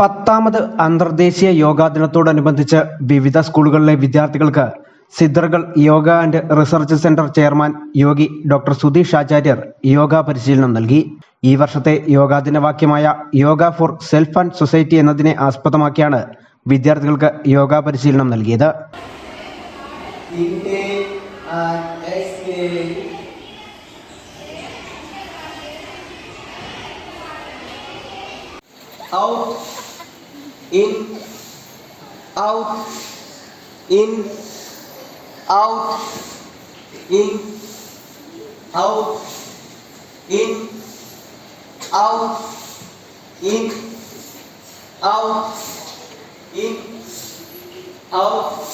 പത്താമത് അന്തർദേശീയ യോഗാ ദിനത്തോടനുബന്ധിച്ച് വിവിധ സ്കൂളുകളിലെ വിദ്യാർത്ഥികൾക്ക് സിദ്ധർഗൾ yoga and research centre chairman Yogi doctor Sudheesh Acharyar yoga പരിശീലനം നൽകി. ഈ വർഷത്തെ യോഗാ ദിനവാക്യമായ yoga for self and society എന്നതിനെ ആസ്പദമാക്കിയാണ് വിദ്യാർത്ഥികൾക്ക് യോഗ പരിശീലനം നൽകിയത്. Out, in, out, in, out, in, out, in, out, in, out, in, out,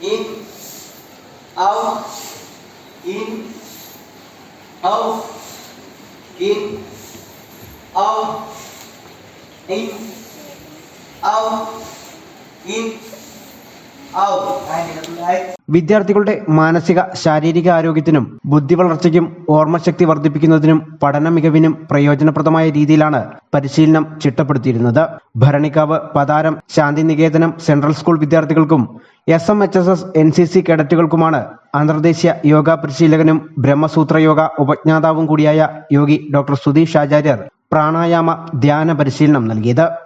in, out, in, out, in, out, in, വിദ്യാർത്ഥികളുടെ മാനസിക ശാരീരിക ആരോഗ്യത്തിനും ബുദ്ധി വളർച്ചയ്ക്കും ഓർമ്മശക്തി വർദ്ധിപ്പിക്കുന്നതിനും പഠന മികവിനും പ്രയോജനപ്രദമായ രീതിയിലാണ് പരിശീലനം ചിട്ടപ്പെടുത്തിയിരുന്നത്. ഭരണിക്കാവ് പതാരം ശാന്തിനികേതനം സെൻട്രൽ സ്കൂൾ വിദ്യാർത്ഥികൾക്കും S M H S S N C C കേഡറ്റുകൾക്കുമാണ് അന്തർദേശീയ യോഗ പരിശീലകനും ബ്രഹ്മസൂത്ര യോഗ ഉപജ്ഞാതാവും കൂടിയായ യോഗി ഡോക്ടർ സുധീഷ് ആചാര്യർ പ്രാണായാമ ധ്യാന പരിശീലനം നൽകിയത്.